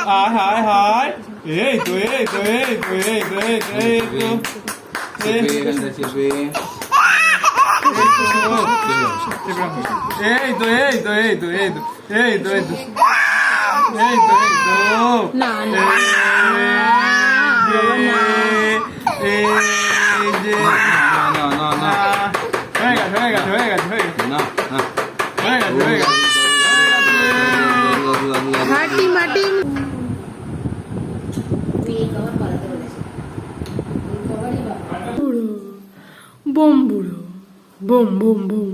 হায় হায় হায় এই তো এই তো এই তো এই তো এই তো এই তো এই তো এই তো এই তো এই তো এই তো এই তো এই তো এই তো না, না, এই যে, না না না হয়ে হয়ে হয়ে গেছে হয়ে গেছে না না হয়ে গেছে হয়ে হাটি মাটি বুম বুড়ো বোম বুম বোম।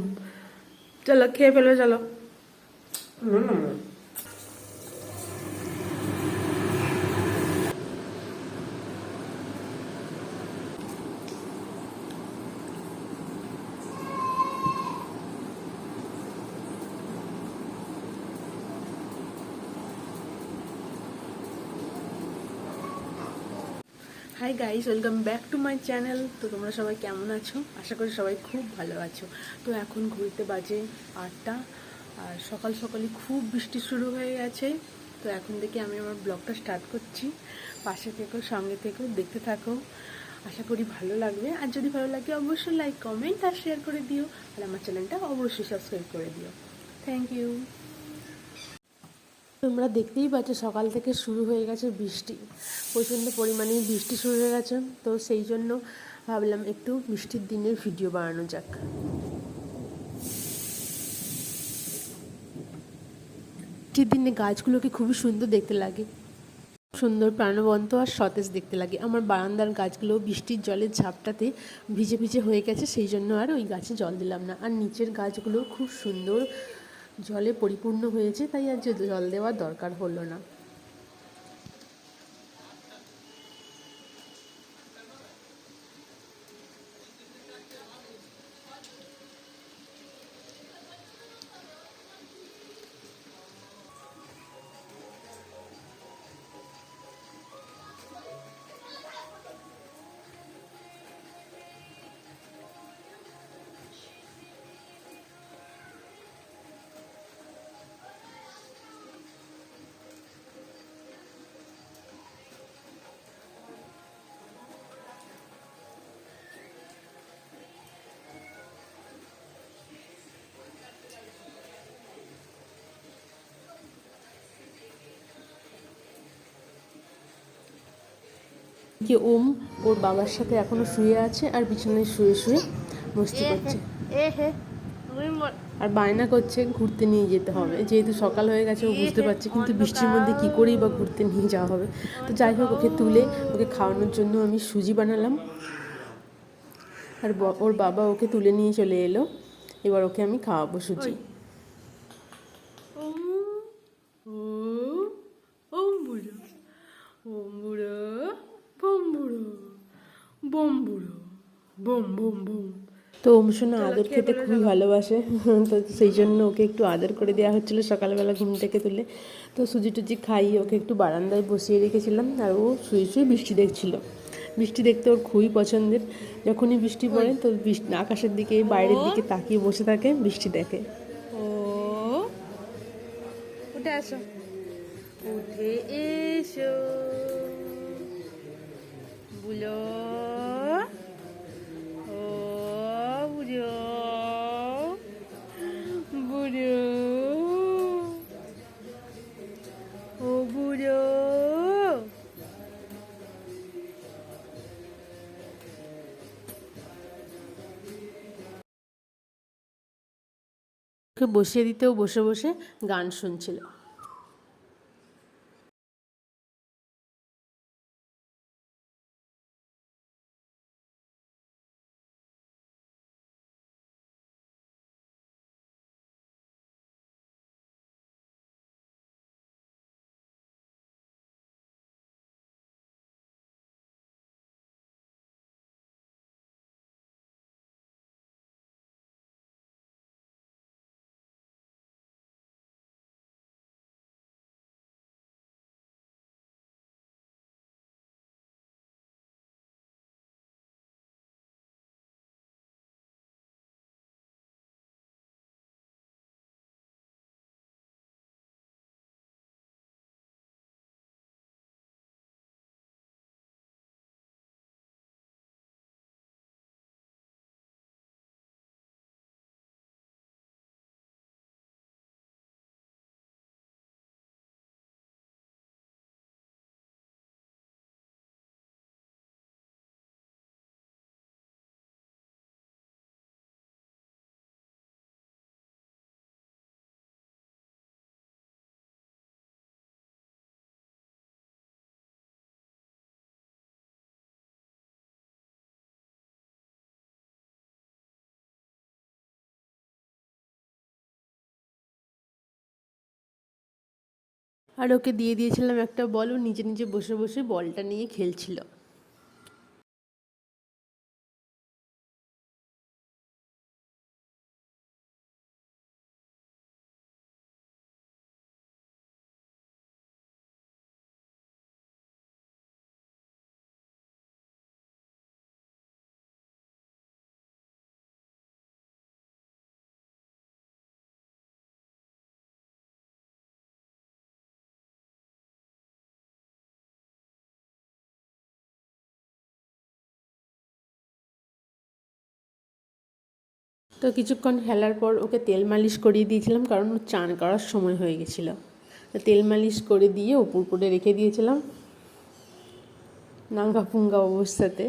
চলো খেয়ে ফেলো চলো। Guys welcome back to my channel তো তোমরা সবাই কেমন আছো? আশা করি সবাই খুব ভালো আছো। তো এখন ঘুরতে বাজে আটটা, আর সকাল সকালই খুব বৃষ্টি শুরু হয়ে গেছে। তো এখন থেকে আমি আমার ব্লগটা স্টার্ট করছি। পাশে থেকো, সঙ্গে থেকো, দেখতে থাকো। আশা করি ভালো লাগবে। আর যদি ভালো লাগে, অবশ্যই লাইক কমেন্ট আর শেয়ার করে দিও। আর আমার চ্যানেলটা অবশ্যই সাবস্ক্রাইব করে দিও। থ্যাংক ইউ তোমরা দেখতেই পাচ্ছ সকাল থেকে শুরু হয়ে গেছে বৃষ্টি। প্রচণ্ড পরিমাণে বৃষ্টি শুরু হয়ে গেছে। তো সেই জন্য ভাবলাম একটু বৃষ্টির দিনের ভিডিও বানানো যাক। বৃষ্টির দিনে গাছগুলোকে খুবই সুন্দর দেখতে লাগে। সুন্দর প্রাণবন্ত আর সতেজ দেখতে লাগে। আমার বারান্দার গাছগুলো বৃষ্টির জলের ঝাপটাতে ভিজে ভিজে হয়ে গেছে, সেই জন্য আর ওই গাছে জল দিলাম না। আর নিচের গাছগুলো খুব সুন্দর জলে পরিপূর্ণ হয়েছে তাই আর জল দেওয়ার দরকার হলো না। কি ওম ওর বাবার সাথে এখনও শুয়ে আছে আর বিছানায় শুয়ে শুয়ে মস্তি করছে আর বায়না করছে ঘুরতে নিয়ে যেতে হবে। যেহেতু সকাল হয়ে গেছে ও বুঝতে পারছে কিন্তু বৃষ্টির মধ্যে কি করেই বা ঘুরতে নিয়ে যাওয়া হবে। তো যাই হোক ওকে তুলে ওকে খাওয়ানোর জন্য আমি সুজি বানালাম। আর ওর বাবা ওকে তুলে নিয়ে চলে এলো। এবার ওকে আমি খাওয়াবো সুজি। ওম বুড়ো ওম বুড়ো। বুড়ো। বোম বুড়ো বোম বোম বোম তো অমসোনা আদর খেতে খুবই ভালোবাসে। তো সেই জন্য ওকে একটু আদর করে দেওয়া হচ্ছিল সকালবেলা ঘুম থেকে তুলে। তো সুজি টুজি খাইয়ে ওকে একটু বারান্দায় বসিয়ে রেখেছিলাম আর ও শুয়ে শুয়ে বৃষ্টি দেখছিল। বৃষ্টি দেখতে ওর খুবই পছন্দের। যখনই বৃষ্টি পড়ে তো বৃষ্টি আকাশের দিকে বাইরের দিকে তাকিয়ে বসে থাকে বৃষ্টি দেখে। ও। উঠে আসো। উঠে এসো। বুলো ও বুড়ো বুড়ো ও বুড়ো। বসিয়ে দিতেও বসে বসে গান শুনছিল। আর ওকে দিয়ে দিয়েছিলাম একটা বল ও নিজে নিজে বসে বসে বলটা নিয়ে খেলছিল। তো কিছুক্ষণ খেলার পর ওকে তেল মালিশ করিয়ে দিয়েছিলাম, কারণ ও চান করার সময় হয়ে গেছিল। তো তেল মালিশ করে দিয়ে উপর করে রেখে দিয়েছিলাম। নাঙ্গা পুঙ্গা অবস্থাতে।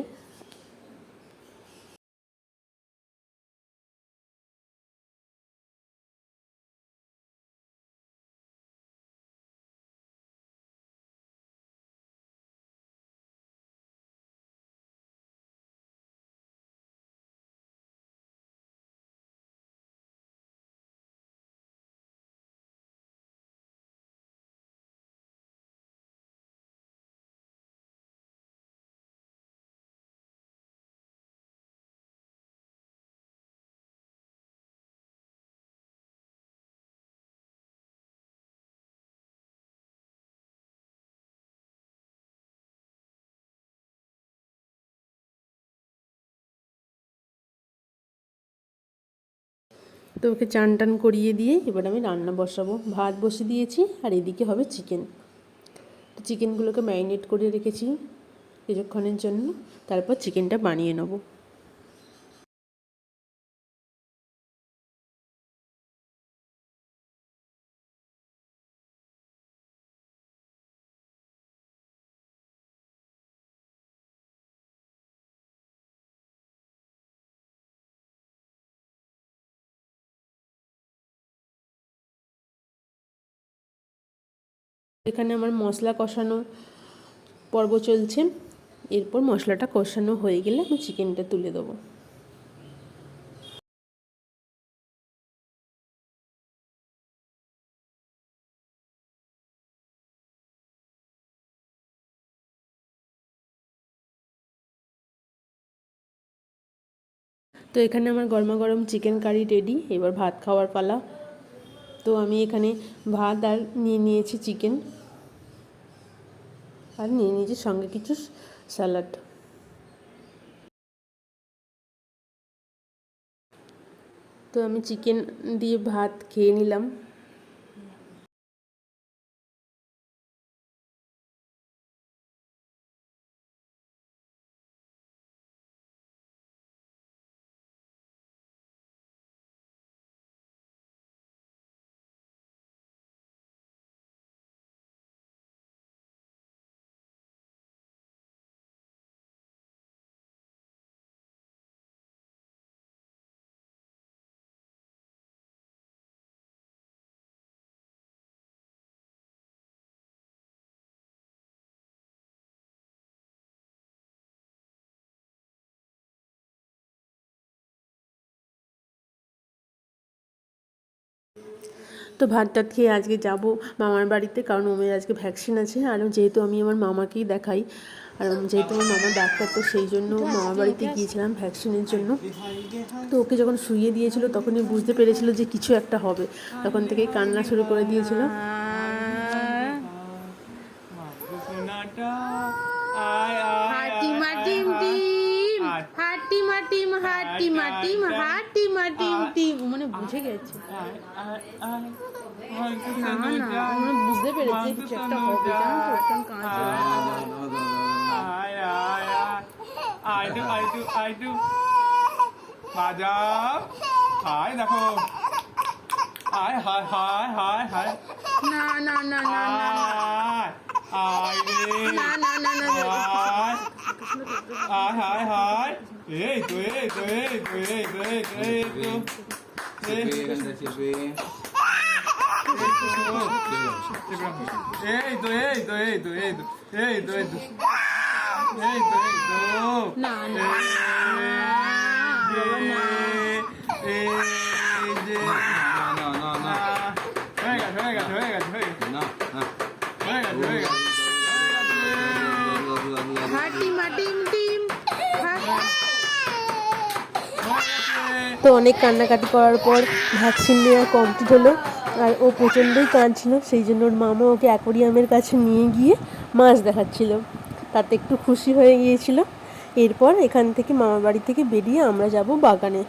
তো ওকে চান টান করিয়ে দিয়ে এবার আমি রান্না বসাবো। ভাত বসে দিয়েছি আর এদিকে হবে চিকেন। তো চিকেনগুলোকে ম্যারিনেট করে রেখেছি কিছুক্ষণের জন্য। তারপর চিকেনটা বানিয়ে নেব। এখানে আমার মশলা কষানো পর্ব চলছে। এরপর মশলাটা কষানো হয়ে গেলে আমি চিকেনটা তুলে দেবো। তো এখানে আমার গরমা গরম চিকেন কারি রেডি, এবার ভাত খাওয়ার পালা। তো আমি এখানে ভাত আর নিয়ে নিয়েছি চিকেন। আর নিয়ে নিজে সঙ্গে কিছু স্যালাড। তো আমি চিকেন দিয়ে ভাত খেয়ে নিলাম। তো ভাত টাত খেয়ে আজকে যাব মামার বাড়িতে কারণ ওমের আজকে ভ্যাকসিন আছে আর যেহেতু আমি আমার মামাকেই দেখাই আর যেহেতু আমার মামা ডাক্তার তো সেই জন্য মামার বাড়িতে গিয়েছিলাম ভ্যাকসিনের জন্য তো ওকে যখন শুইয়ে দিয়েছিল তখনই বুঝতে পেরেছিল যে কিছু একটা হবে তখন থেকেই কান্না শুরু করে দিয়েছিল বুঝে গেছি বুঝতে পেরেছি কিছু একটা হবে জানো তো একদম দেখো hi hi hi hi hi না না না না না হাই না না না না হাই হাই হাই এই তো এই তো এই তো এই তো এই তো এই তো এই তো এই তো এই তো এই তো এই তো এই তো এই তো না না হাটি মাটি তো অনেক কান্নাকাটি করার পর ভ্যাকসিন নেওয়া কমপ্লিট হলো। আর ও প্রচণ্ডই কাঁদছিল, সেই জন্য ওর মামা ওকে অ্যাকোরিয়ামের কাছে নিয়ে গিয়ে মাছ দেখাচ্ছিল। তাতে একটু খুশি হয়ে গিয়েছিল। এরপর এখান থেকে মামার বাড়ি থেকে বেরিয়ে আমরা যাব বাগানে।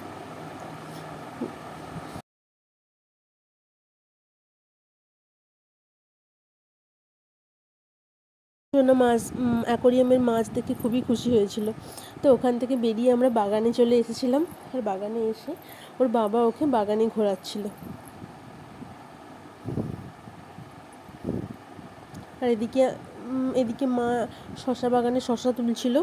জন্য মাছ অ্যাকোরিয়ামের মাছ দেখে খুবই খুশি হয়েছিল। তো ওখান থেকে বেরিয়ে আমরা বাগানে চলে এসেছিলাম। আর বাগানে এসে ওর বাবা ওকে বাগানে ঘোরাচ্ছিল। আর এদিকে এদিকে মা শশা বাগানে শশা তুলছিল।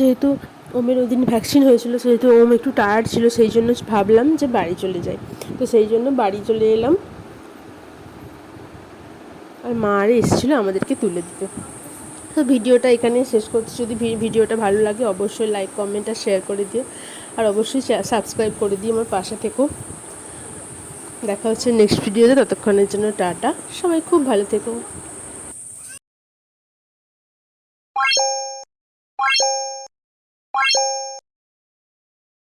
যেহেতু ওমের ওই দিন ভ্যাকসিন হয়েছিল, সেহেতু ওম একটু টায়ার্ড ছিল, সেই জন্য ভাবলাম যে বাড়ি চলে যাই। তো সেই জন্য বাড়ি চলে এলাম। আর মা আর এসেছিল আমাদেরকে তুলে দিতে। তো ভিডিওটা এখানে শেষ করছি। যদি ভিডিওটা ভালো লাগে, অবশ্যই লাইক কমেন্ট আর শেয়ার করে দিও। আর অবশ্যই সাবস্ক্রাইব করে দিও আমার পাশে থেকো। দেখা হচ্ছে নেক্সট ভিডিওতে ততক্ষণের জন্য টাটা। সবাই খুব ভালো থেকো।